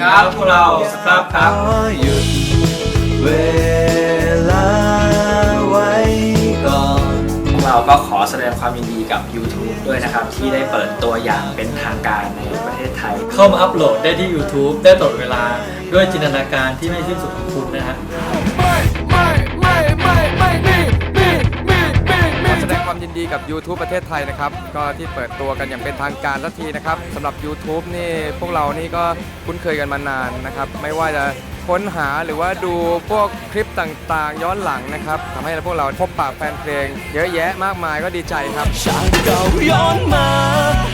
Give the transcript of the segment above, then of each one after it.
ครับ พวกเราสครับครับขอหยุดเวลาไว้ก่อนพวกเราก็ขอแสดงความยินดีกับ YouTube ด้วยนะครับ ที่ได้เปิดตัวอย่างเป็นทางการในประเทศไทย เข้ามาอัปโหลดได้ที่ YouTube ได้ตลอดเวลาด้วยจินตนาการที่ไม่สิ้นสุดของคุณนะฮะ ดงความยินดีกับ YouTube ประเทศไทยนะครับ ก็ที่เปิดตัวกันอย่างเป็นทางการสักทีนะครับสำหรับ YouTube นี่พวกเรานี่ก็คุ้นเคยกันมานานนะครับ ไม่ว่าจะค้นหาหรือว่าดูพวกคลิปต่างๆ ย้อนหลังนะครับทำให้พวกเราพบปะแฟนเพลง เยอะแยะมากมายก็ดีใจครับชาติเก่าย้อนมา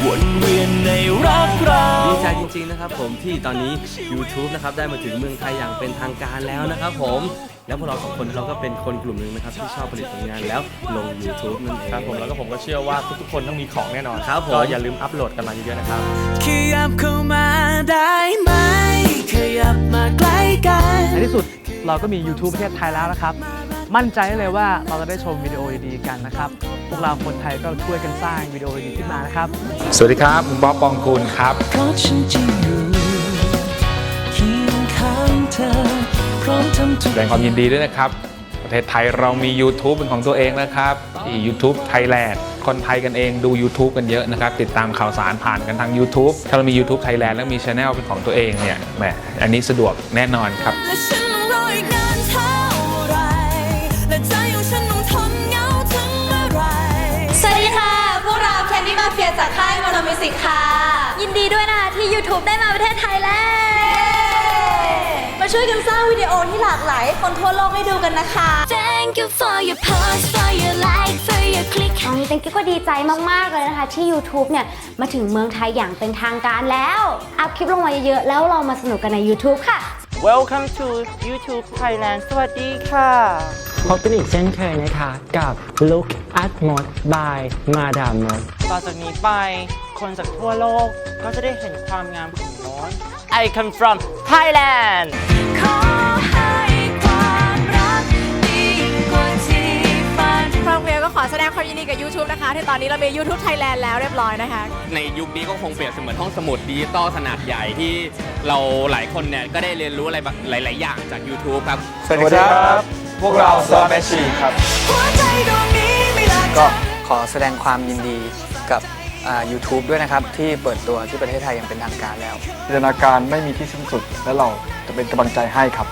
วนเวียนในรักเราดีใจจริงๆนะครับผมที่ตอนนี้ YouTube นะครับได้มาถึงเมืองไทยอย่างเป็นทางการแล้วนะครับผม แล้วพวกเราสองคนเราก็เป็นคนกลุ่มหนึ่งนะครับที่ชอบผลิตผลงานแล้วลง YouTube นั่นเอง ครับผมแล้วก็ผมก็เชื่อว่าทุกๆคนต้องมีของแน่นอนครับผม ก็อย่าลืมอัปโหลดกันมาเยอะๆนะครับ ขยับเข้ามาได้ไหม ขยับมาใกล้กัน ในที่สุดเราก็มี YouTube ประเทศไทยแล้วนะครับ มั่นใจได้เลยว่าเราจะได้ชมวิดีโอดีๆกันนะครับ พวกเราคนไทยก็ช่วยกันสร้างวิดีโอดีๆขึ้นมานะครับ สวัสดีครับ ผมบ๊อบปองกูลครับ เพราะฉันจะอยู่ พร้อมทำทุแสกดงความยินดีด้วยนะครับ ประเทศไทยเรามี YouTube เป็นของตัวเองนะครับที่ YouTube Thailand คนไทยกันเองดู YouTube กันเยอะนะครับ ติดตามข่าวสารผ่านกันทาง YouTube ถ้าเรามี YouTube Thailand แล้วมี Channel เป็นของตัวเองเนี่ยแหมอันนี้สะดวกแน่นอนครับ และฉันต้องรออีกนานเท่าไหรและใจของฉันต้องทนเหงาถึงเมื่อไหร สวัสดีค่ะ พวกเราแคนดี้มาเฟียจากค่ายมโนมิสิกค่ะ ยินดีด้วยนะคะที่ YouTube ได้มาประเทศไทยแล้วมา ช่วยกันสร้างวิดีโอที่หลากหลายให้คนทั่วโลกได้ดูกันนะคะ Thank you for your post for your like for your click ครั้งนี้เต็งกิ๊กก็ดีใจมาก ๆ เลยนะคะ ที่ YouTube เนี่ย มาถึงเมืองไทยอย่างเป็นทางการแล้ว อัพคลิปลงมาเยอะๆ แล้วเรามาสนุกกันใน YouTube ค่ะ Welcome to YouTube Thailand สวัสดีค่ะ พบกันอีกเช่นเคยนะคะ กับ Look at Mod by Madame Mod ต่อจากนี้ไป คนจากทั่วโลกก็จะได้เห็นความงามของโน้น I come from Thailand ขอให้ความรักดีกว่าที่ฝันครอบครัวก็ขอแสดงความยินดีกับ YouTube นะคะ ที่ตอนนี้เรามี YouTube Thailand แล้วเรียบร้อยนะคะ ในยุคนี้ก็คงเปรียบเสมือนห้องสมุดดิจิตอลขนาดใหญ่ที่เราหลายคนเนี่ยก็ได้เรียนรู้อะไรแบบหลาย ๆ อย่างจาก YouTube ครับ สวัสดีครับ พวกเราซอแมชชีครับหัวใจดวงนี้ไม่ละก็ขอแสดงความยินดีกับอ่า YouTube ด้วยนะครับ ที่เปิดตัวที่ประเทศไทยอย่างเป็นทางการแล้ว จินตนาการไม่มีที่สิ้นสุด และเราจะเป็นกำลังใจให้ครับ